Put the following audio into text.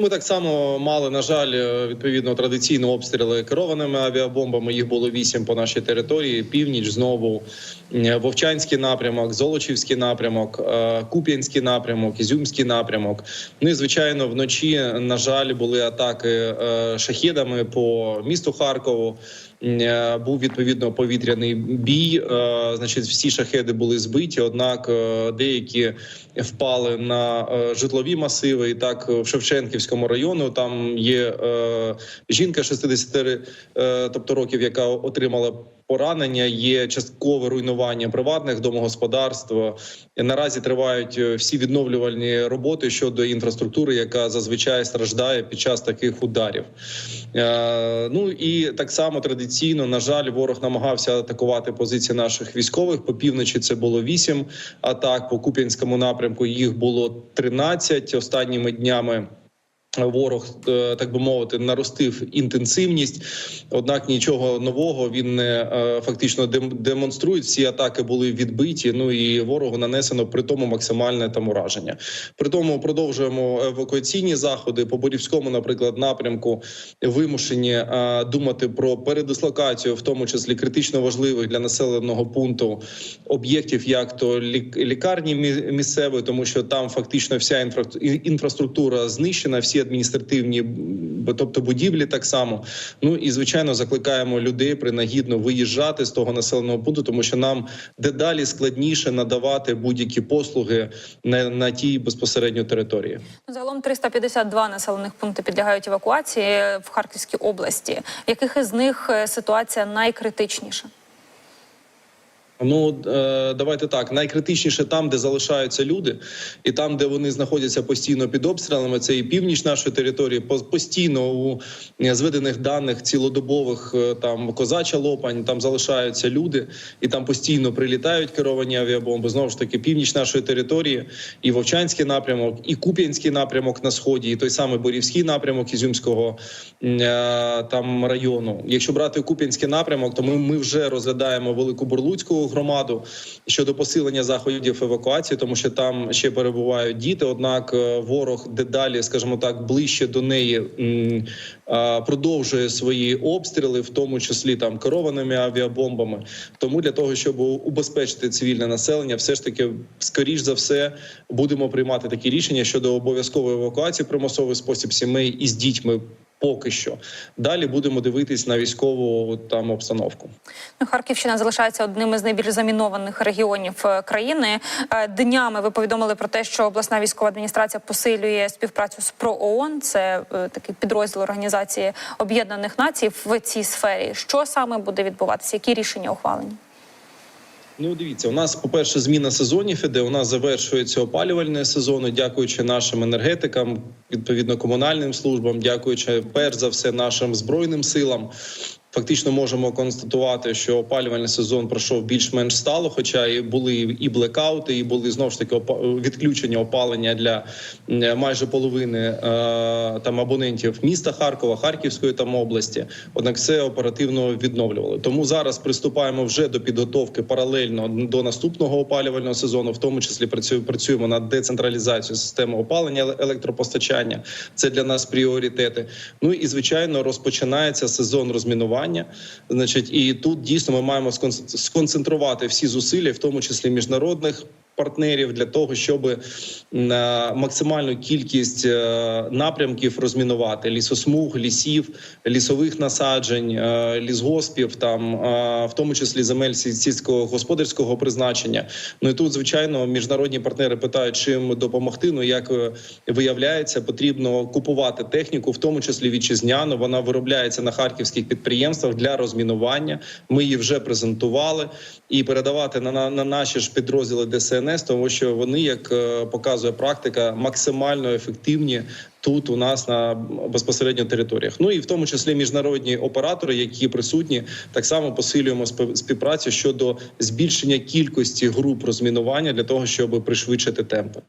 Ми так само мали, на жаль, е, відповідно традиційно обстріли керованими авіабомбами. Їх було вісім по нашій території. Північ знову Вовчанський напрямок, Золочівський напрямок, е, Куп'янський напрямок, Ізюмський напрямок. Ну і звичайно, вночі на жаль були атаки е, шахідами по місту Харкову. Був відповідно повітряний бій. Значить, всі шахеди були збиті однак деякі впали на житлові масиви. І так в Шевченківському району там є е, жінка 60 е, тобто років, яка отримала. Поранення є часткове руйнування приватних домогосподарств. Наразі тривають е, всі відновлювальні роботи щодо інфраструктури, яка зазвичай страждає під час таких ударів. Е, Ну і так само традиційно, на жаль, ворог намагався атакувати позиції наших військових. По півночі це було вісім атак. По Куп'янському напрямку їх було 13 останніми днями. Ворог, е, так би мовити, наростив інтенсивність, однак нічого нового він не е, фактично дем- демонструє. Всі атаки були відбиті. Ну і ворогу нанесено при тому максимальне там ураження. При тому продовжуємо евакуаційні заходи по Борівському, наприклад, напрямку вимушені е, думати про передислокацію, в тому числі критично важливих для населеного пункту об'єктів, як то лік- лікарні місцеві, тому що там фактично вся інфра- інфраструктура знищена, всі адміністративні, тобто будівлі, так само. Ну і звичайно закликаємо людей принагідно виїжджати з того населеного пункту, тому що нам дедалі складніше надавати будь-які послуги на, на тій безпосередньо території. Загалом 352 населених пункти підлягають евакуації в Харківській області. В яких із них е, ситуація найкритичніша? Ну е, давайте так. Найкритичніше там, де залишаються люди, і там, де вони знаходяться постійно під обстрілами, це і північ нашої території. Постійно у е, зведених даних цілодобових е, там козача лопань, там залишаються люди, і там постійно прилітають керовані авіабомби. Знову ж таки, північ нашої території, і Вовчанський напрямок, і Куп'янський напрямок на сході, і той самий Борівський напрямок Ізюмського там району. Якщо брати Куп'янський напрямок, то ми, ми вже розглядаємо велику бурлуцьку громаду щодо посилення заходів евакуації, тому що там ще перебувають діти. Однак е, ворог дедалі, скажімо так, ближче до неї продовжує свої обстріли, в тому числі там керованими авіабомбами. Тому для того, щоб убезпечити цивільне населення, все ж таки, скоріш за все, будемо приймати такі рішення щодо обов'язкової евакуації примусовий спосіб сімей із дітьми. Поки що далі будемо дивитись на військову там обстановку. Ну, Харківщина залишається одним із найбільш замінованих регіонів е, країни. Е, Днями ви повідомили про те, що обласна військова адміністрація посилює співпрацю з ПРООН. Це е, такий підрозділ Організації Об'єднаних Націй в цій сфері. Що саме буде відбуватися? Які рішення ухвалені? Ну, дивіться, у нас, по-перше, зміна сезонів іде. У нас завершується опалювальний сезон. Дякуючи нашим енергетикам, відповідно комунальним службам, дякуючи перш за все нашим збройним силам. Фактично можемо констатувати, що опалювальний сезон пройшов більш-менш стало, хоча і були і блекаути, і були знову ж таки відключення опалення для майже половини е, там абонентів міста Харкова, Харківської там області. Однак все оперативно відновлювали. Тому зараз приступаємо вже до підготовки паралельно до наступного опалювального сезону, в тому числі працю- працюємо над децентралізацією системи опалення електропостачання. Це для нас пріоритети. Ну і звичайно розпочинається сезон розмінування. Значить, і тут дійсно ми маємо скон- сконцентрувати всі зусилля, в тому числі міжнародних. Партнерів для того, щоб на максимальну кількість е, напрямків розмінувати лісосмуг, лісів, лісових насаджень, е, лісгоспів, там е, в тому числі земель сільського господарського призначення. Ну і тут, звичайно, міжнародні партнери питають, чим допомогти. Ну як е, виявляється, потрібно купувати техніку, в тому числі вітчизняну. Вона виробляється на харківських підприємствах для розмінування. Ми її вже презентували і передавати на, на, на наші ж підрозділи ДСНС, тому що вони, як е, показує практика, максимально ефективні тут у нас на безпосередньо територіях. Ну і в тому числі міжнародні оператори, які присутні, так само посилюємо спів- співпрацю щодо збільшення кількості груп розмінування для того, щоб пришвидшити темпи.